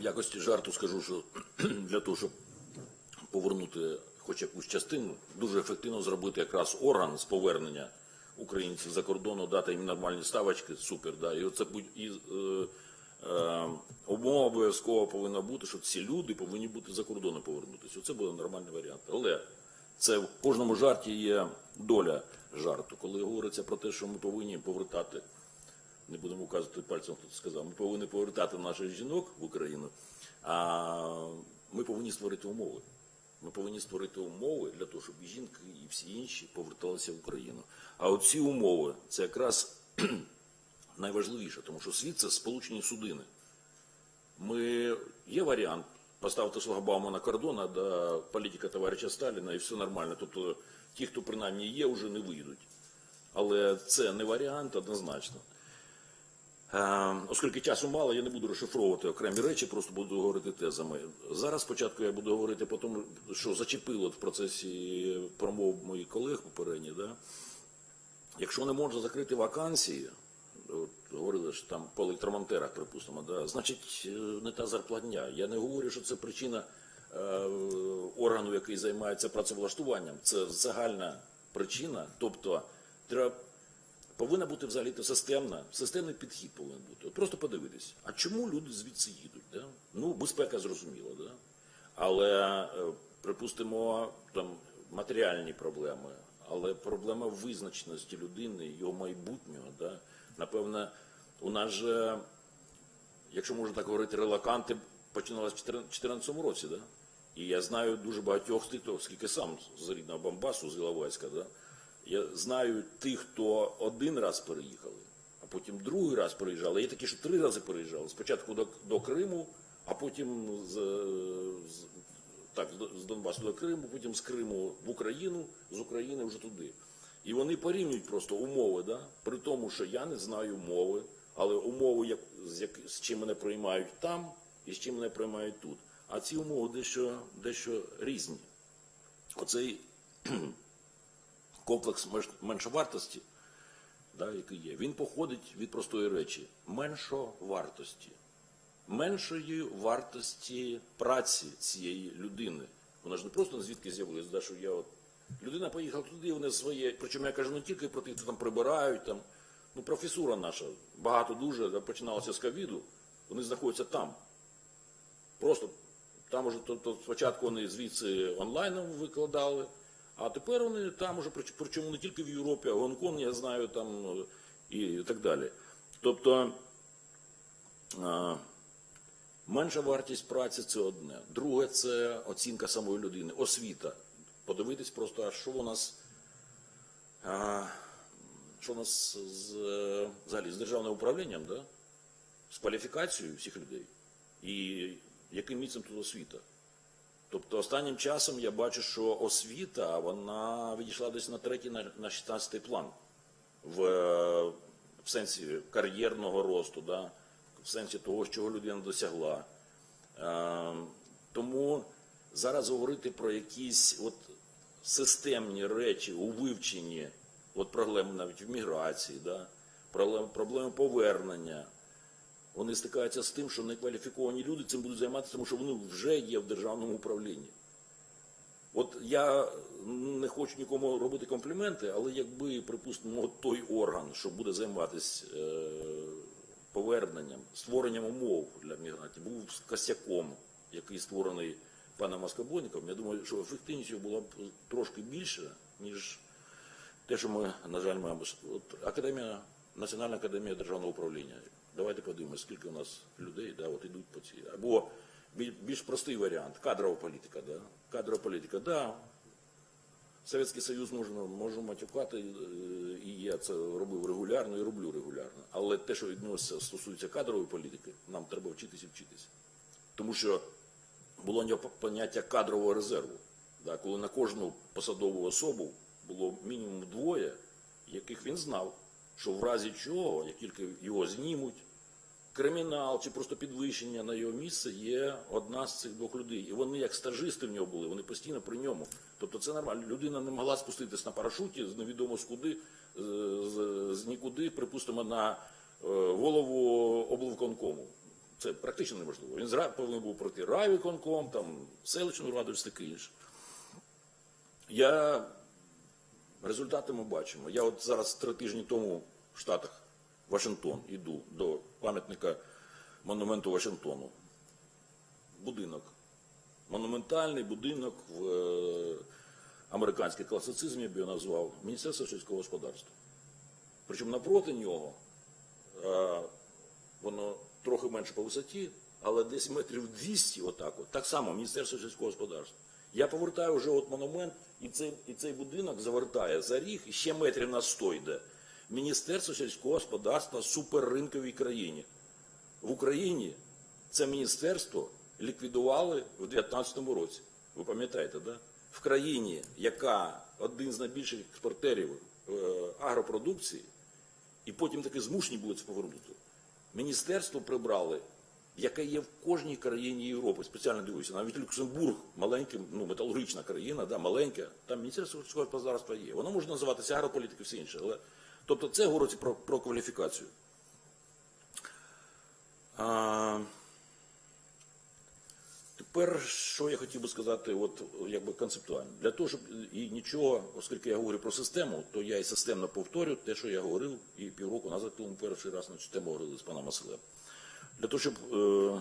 в якості жарту скажу, що для того, щоб повернути хоч якусь частину, дуже ефективно зробити якраз орган з повернення українців за кордону, дати їм нормальні ставочки, супер, да. І оце будь і е, е, умова обов'язково повинна бути, що ці люди повинні бути за кордону повернутися. Оце буде нормальний варіант. Але це в кожному жарті є доля жарту. Коли говориться про те, що ми повинні повертати не будемо вказувати пальцем, хто це сказав. Ми повинні повертати наших жінок в Україну, а ми повинні створити умови. Ми повинні створити умови для того, щоб і жінки, і всі інші поверталися в Україну. А оці умови це якраз найважливіше, тому що світ це сполучені судини. Ми є варіант поставити шлагбаума на кордон, а до політика товариша Сталіна і все нормально. Тобто ті, хто принаймні є, вже не вийдуть. Але це не варіант однозначно. Е, Оскільки часу мало, я не буду розшифровувати окремі речі, просто буду говорити тезами. Зараз спочатку я буду говорити по тому, що зачепило в процесі промов моїх колег попередніх. Да? Якщо не можна закрити вакансії, от, говорили, що там по електромонтерах, припустимо, да, значить е, не та зарплатня. Я не говорю, що це причина е, органу, який займається працевлаштуванням. Це загальна причина. Тобто треба повинна бути взагалі системна, системний підхід повинен бути. От просто подивитись, а чому люди звідси їдуть? Да? Ну, безпека зрозуміла, да? але е, припустимо там матеріальні проблеми, але проблема визначеності людини, його майбутнього. Да? Напевно, у нас же, якщо можна так говорити, релаканти починалися в 2014 році, да? І я знаю дуже багатьох тих, хто, оскільки сам з рідного Бамбасу, з Іловайська, да? Я знаю тих, хто один раз переїхали, а потім другий раз переїжджали. Є такі, що три рази переїжджали. Спочатку до, до Криму, а потім з, з, так, з Донбасу до Криму, потім з Криму в Україну, з України вже туди. І вони порівнюють просто умови, да? при тому, що я не знаю мови, але умови, як, з, як, з чим мене приймають там і з чим мене приймають тут. А ці умови дещо, дещо різні. Оцей комплекс меншовартості, да, який є, він походить від простої речі меншовартості, меншої вартості праці цієї людини. Вона ж не просто звідки з'явилась, да, що я от людина поїхала туди, вони своє. Причому я кажу не тільки про тих, хто там прибирають, там, ну професура наша, багато дуже да, починалося з ковіду, вони знаходяться там. Просто там уже то, то спочатку вони звідси онлайном викладали, а тепер вони там уже, прич- причому не тільки в Європі, а Гонконг, я знаю, там е, і так далі. Тобто менша вартість праці це одне. Друге це оцінка самої людини, освіта. Подивитись просто, а що у нас. Що у нас з, взагалі з державним управлінням, да? з кваліфікацією всіх людей і яким місцем тут освіта. Тобто останнім часом я бачу, що освіта вона відійшла десь на третій, на, на 16 план в, е, в сенсі кар'єрного росту, да? в сенсі того, чого людина досягла. Е, тому зараз говорити про якісь от системні речі у вивченні от проблеми навіть в міграції, да? проблеми повернення. Вони стикаються з тим, що некваліфіковані люди цим будуть займатися, тому що вони вже є в державному управлінні. От я не хочу нікому робити компліменти, але якби, припустимо, той орган, що буде займатися е, поверненням, створенням умов для мігрантів, був косяком, який створений паном Маскобойником, я думаю, що ефективність його була б трошки більша, ніж те, що ми, на жаль, маємо. От Академія, Національна академія державного управління. Давайте подивимося, скільки у нас людей да, от ідуть по цій. Або більш простий варіант кадрова політика. Да? Кадрова політика, да. Совєтський Союз можна, можу матюкати, е, і я це робив регулярно і роблю регулярно. Але те, що відноситься, стосується кадрової політики, нам треба вчитися і вчитися. Тому що було поняття кадрового резерву, да, коли на кожну посадову особу було мінімум двоє, яких він знав, що в разі чого, як тільки його знімуть, кримінал чи просто підвищення на його місце є одна з цих двох людей. І вони як стажисти в нього були, вони постійно при ньому. Тобто це нормально. Людина не могла спуститись на парашуті з невідомо з куди, з, з, з нікуди, припустимо, на е, голову облвиконкому. Це практично неможливо. Він повинен був пройти райвиконком, там, селищну раду і таке інше. Я результати ми бачимо. Я от зараз три тижні тому в Штатах, Вашингтон, іду до пам'ятника монументу Вашингтону. Будинок. Монументальний будинок в е, американський класицизм, я б його назвав, Міністерство сільського господарства. Причому напроти нього е, воно трохи менше по висоті, але десь метрів 200 отак от. Так само Міністерство сільського господарства. Я повертаю вже от монумент, і цей, і цей будинок завертає за ріг, і ще метрів на 100 йде. Міністерство сільського господарства суперринковій країні. В Україні це міністерство ліквідували в 2019 році. Ви пам'ятаєте, да? В країні, яка один з найбільших експортерів е, агропродукції, і потім таки змушені були це повернути. Міністерство прибрали, яке є в кожній країні Європи. Спеціально дивуюся, навіть Люксембург, маленька, ну, металургічна країна, да, маленька, там міністерство сільського господарства є. Воно може називатися агрополітика все інше. Але, тобто це говорить про, про кваліфікацію. А, Тепер, що я хотів би сказати, от якби концептуально. Для того, щоб і нічого, оскільки я говорю про систему, то я і системно повторю те, що я говорив і півроку назад, коли ми перший раз на цю тему говорили з паном Василем. Для того, щоб е,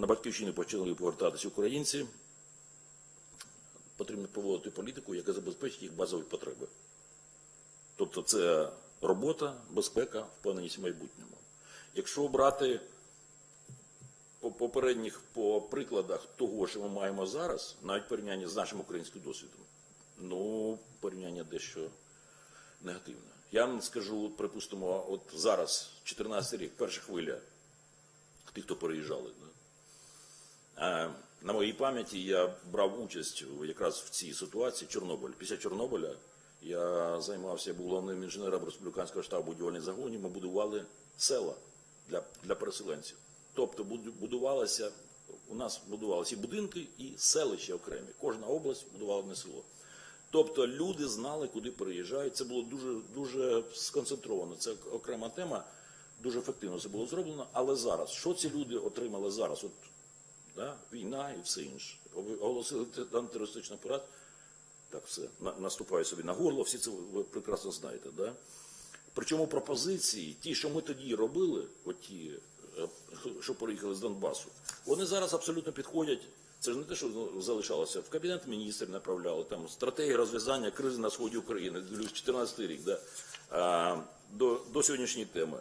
на батьківщину почали повертатися українці, потрібно проводити політику, яка забезпечить їх базові потреби. Тобто це робота, безпека, впевненість в майбутньому. Якщо брати по попередніх по прикладах того, що ми маємо зараз, навіть порівняння з нашим українським досвідом, ну, порівняння дещо негативне. Я вам скажу, припустимо, от зараз, 14 рік, перша хвиля, тих, хто переїжджали. Да? На моїй пам'яті я брав участь якраз в цій ситуації Чорнобиль. Після Чорнобиля я займався, був головним інженером республіканського штабу будівельних загонів. Ми будували села для, для переселенців. Тобто буду- будувалося, у нас будувалися і будинки, і селища окремі. Кожна область будувала одне село. Тобто люди знали, куди переїжджають. Це було дуже, дуже сконцентровано. Це окрема тема. Дуже ефективно це було зроблено. Але зараз, що ці люди отримали зараз? От, да, війна і все інше. Оголосили те- антитерористичний операцію. Так, все, наступає собі на горло, всі це ви- прекрасно знаєте. Да? Причому пропозиції, ті, що ми тоді робили, от ті, е, що приїхали з Донбасу, вони зараз абсолютно підходять. Це ж не те, що залишалося. В кабінет міністрів направляли там стратегія розв'язання кризи на сході України, дивлюсь, 14 рік, да? до, до сьогоднішньої теми.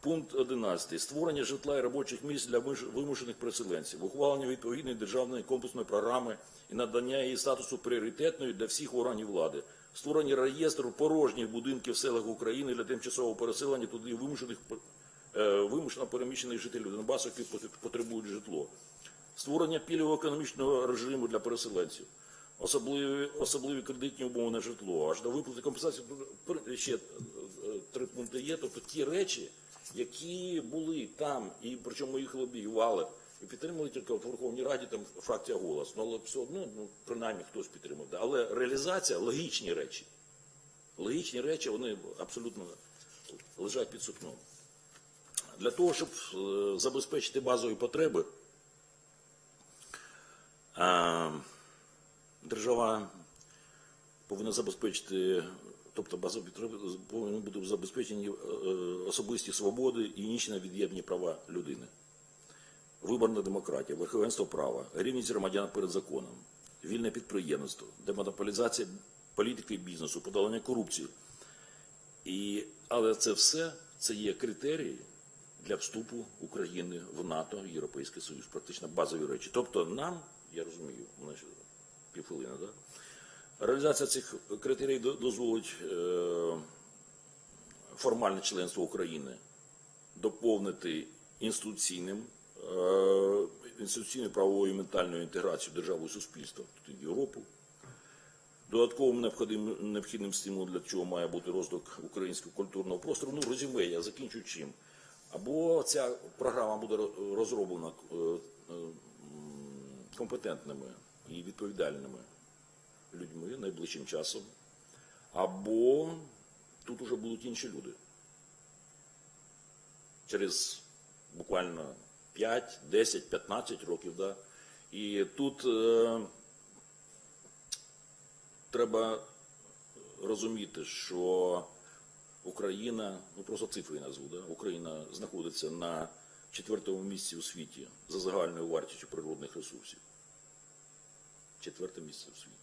Пункт 11. Створення житла і робочих місць для вимушених переселенців, ухвалення відповідної державної комплексної програми і надання її статусу пріоритетною для всіх органів влади, створення реєстру порожніх будинків в селах України для тимчасового переселення туди вимушених е, вимушено переміщених жителів Донбасу, які потребують житло, створення пільгового економічного режиму для переселенців, особливі, особливі кредитні умови на житло, аж до виплати компенсації. Ще е, е, три пункти є. Тобто ті речі, які були там, і причому їх лобіювали, і підтримали тільки в Верховній Раді там фракція голос. Ну, але все одно, ну, принаймні хтось підтримав. Але реалізація логічні речі. Логічні речі, вони абсолютно лежать під сукном. Для того, щоб е, забезпечити базові потреби, е, держава повинна забезпечити, тобто повинні бути забезпечені е, особисті свободи і інші невід'ємні права людини. Виборна демократія, верховенство права, рівність громадян перед законом, вільне підприємництво, демонополізація політики і бізнесу, подолання корупції. І, але це все це є критерії для вступу України в НАТО, Європейський Союз, практично базові речі. Тобто нам, я розумію, півхвилини, да? Реалізація цих критерій дозволить е, формальне членство України доповнити інституційним, е, інституційною правовою і ментальною інтеграцією держави і суспільства, тут і Європу, Додатковим необхідним, необхідним стимулом для чого має бути розвиток українського культурного простору. Ну, резюме, я закінчу чим. Або ця програма буде розроблена е, компетентними і відповідальними людьми найближчим часом, або тут уже будуть інші люди. Через буквально 5, 10, 15 років. Да? І тут е, треба розуміти, що Україна, ну просто цифри назву, да? Україна знаходиться на четвертому місці у світі за загальною вартістю природних ресурсів. Четверте місце в світі.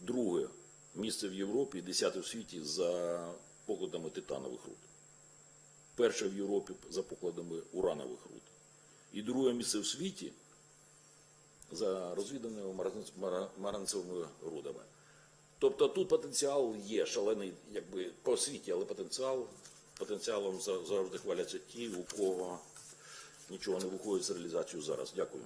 Друге місце в Європі, десяте в світі за покладами титанових руд. Перше в Європі за покладами уранових руд. І друге місце в світі за розвіданими марганц- мара- марганцевими рудами. Тобто тут потенціал є шалений, якби по світі, але потенціал, потенціалом за- завжди хваляться ті, у кого нічого не виходить з реалізацією зараз. Дякую.